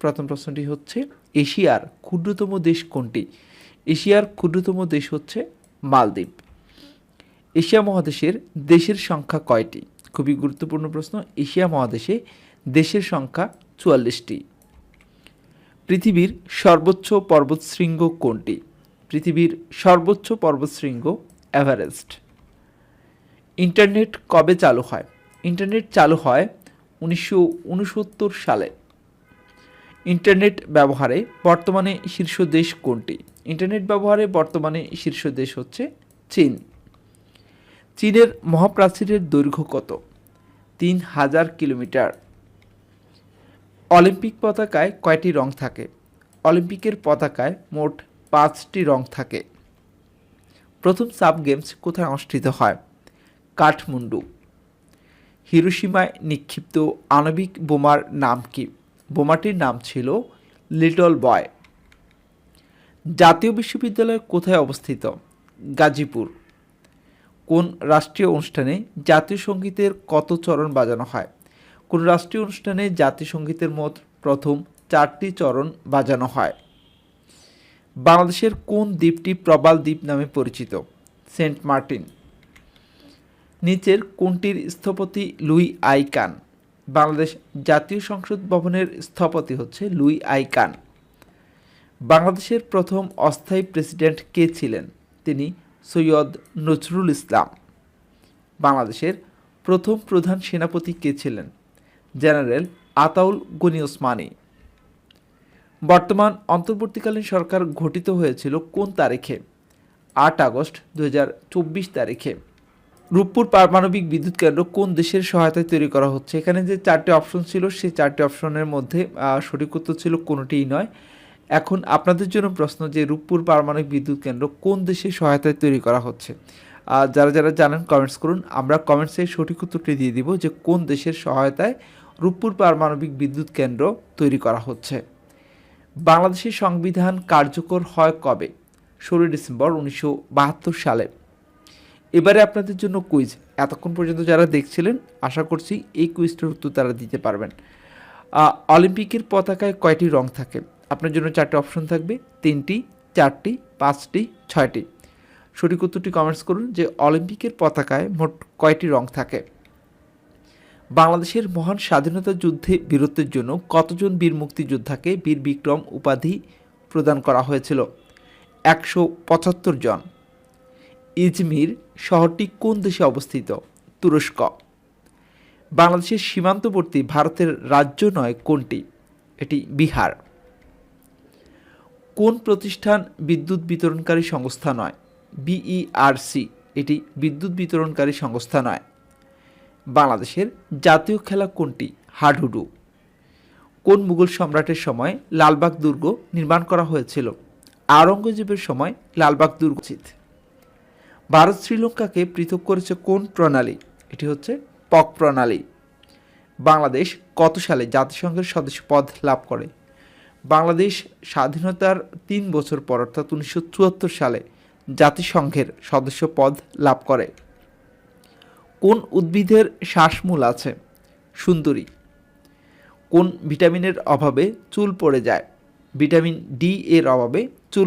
প্রথম প্রশ্নটি হচ্ছে, এশিয়ার ক্ষুদ্রতম দেশ কোনটি? এশিয়ার ক্ষুদ্রতম দেশ হচ্ছে মালদ্বীপ। এশিয়া মহাদেশের দেশের সংখ্যা কয়টি? খুবই গুরুত্বপূর্ণ প্রশ্ন, এশিয়া মহাদেশে দেশের সংখ্যা চুয়াল্লিশটি। পৃথিবীর সর্বোচ্চ পর্বতশৃঙ্গ কোনটি? পৃথিবীর সর্বোচ্চ পর্বতশৃঙ্গ এভারেস্ট। ইন্টারনেট কবে চালু হয়? ইন্টারনেট চালু হয় উনিশশো উনসত্তর সালে। ইন্টারনেট ব্যবহারে বর্তমানে শীর্ষ দেশ কোনটি? ইন্টারনেট ব্যবহারে বর্তমানে শীর্ষ দেশ হচ্ছে চীন। চীনের মহাপ্রাচীরের দৈর্ঘ্য কত? তিন হাজার কিলোমিটার। অলিম্পিক পতাকায় কয়টি রং থাকে? অলিম্পিকের পতাকায় মোট পাঁচটি রং থাকে। প্রথম সাব গেমস কোথায় অনুষ্ঠিত হয়? কাঠমান্ডু। হিরোশিমায় নিক্ষিপ্ত আণবিক বোমার নাম কি? বোমাটির নাম ছিল লিটল বয়। জাতীয় বিশ্ববিদ্যালয় কোথায় অবস্থিত? গাজীপুর। কোন রাষ্ট্রীয় অনুষ্ঠানে জাতীয় সঙ্গীতের কত চরণ বাজানো হয়? কোন রাষ্ট্রীয় অনুষ্ঠানে জাতীয় সঙ্গীতের মোট প্রথম চারটি চরণ বাজানো হয়? বাংলাদেশের কোন দ্বীপটি প্রবাল দ্বীপ নামে পরিচিত? Saint Martin. নিচের কোনটির স্থপতি লুই আইকান বাংলাদেশ জাতীয় সংসদ ভবনের স্থপতি হচ্ছে লুই আইকান বাংলাদেশের প্রথম অস্থায়ী প্রেসিডেন্ট কে ছিলেন? তিনি সৈয়দ নজরুল ইসলাম। বাংলাদেশের প্রথম প্রধান সেনাপতি কে ছিলেন? জেনারেল আতাউল গনি ওসমানী। বর্তমান অন্তর্বর্তীকালীন সরকার গঠিত হয়েছিল কোন তারিখে? আট আগস্ট দু হাজার চব্বিশ তারিখে। রূপপুর পারমাণবিক বিদ্যুৎ কেন্দ্র কোন দেশের সহায়তায় তৈরি করা হচ্ছে? এখানে যে চারটি অপশন ছিল, সেই চারটি অপশনের মধ্যে সঠিক উত্তর ছিল কোনোটিই নয়। এখন আপনাদের জন্য প্রশ্ন যে রূপপুর পারমাণবিক বিদ্যুৎ কেন্দ্র কোন দেশের সহায়তায় তৈরি করা হচ্ছে? যারা যারা জানেন কমেন্টস করুন। আমরা কমেন্টসে সঠিক উত্তরটি দিয়ে দিব যে কোন দেশের সহায়তায় রূপপুর পারমাণবিক বিদ্যুৎ কেন্দ্র তৈরি করা হচ্ছে। বাংলাদেশের সংবিধান কার্যকর হয় কবে? ষোলোই ডিসেম্বর উনিশশো বাহাত্তর সালে। এবারে আপনাদের জন্য কুইজ এতক্ষণ পর্যন্ত যারা দেখছিলেন, আশা করছি এই কুইজটার উত্তর তারা দিতে পারবেন। অলিম্পিকের পতাকায় কয়টি রং থাকে? আপনার জন্য চারটি অপশন থাকবে, তিনটি, চারটি, পাঁচটি, ছয়টি। সঠিক উত্তরটি কমেন্টস করুন যে অলিম্পিকের পতাকায় মোট কয়টি রং থাকে? বাংলাদেশের মহান স্বাধীনতা যুদ্ধে বীরত্বের জন্য কতজন বীর মুক্তিযোদ্ধাকে বীর বিক্রম উপাধি প্রদান করা হয়েছিল? একশো পঁচাত্তর জন। ইজমির শহরটি কোন দেশে অবস্থিত? তুরস্ক। বাংলাদেশের সীমান্তবর্তী ভারতের রাজ্য নয় কোনটি? এটি বিহার। কোন প্রতিষ্ঠান বিদ্যুৎ বিতরণকারী সংস্থা নয়? বিইআরসি, এটি বিদ্যুৎ বিতরণকারী সংস্থা নয়। বাংলাদেশের জাতীয় খেলা কোনটি? হাডুডু। কোন মুঘল সম্রাটের সময় লালবাগ দুর্গ নির্মাণ করা হয়েছিল? আওরঙ্গজেবের সময় লালবাগ দুর্গ উচিত ভারত শ্রীলঙ্কাকে পৃথক করেছে কোন প্রণালী? এটি হচ্ছে পক প্রণালী। বাংলাদেশ কত সালে জাতিসংঘের সদস্য পদ লাভ করে? বাংলাদেশ স্বাধীনতার তিন বছর পর, অর্থাৎ উনিশশো চুয়াত্তর সালে, জাতিসংঘের সদস্য পদ লাভ করে। কোন উদ্ভিদের শ্বাসমূল আছে? সুন্দরী। কোন ভিটামিনের অভাবে চুল পড়ে যায়? ভিটামিন ডি এর অভাবে চুল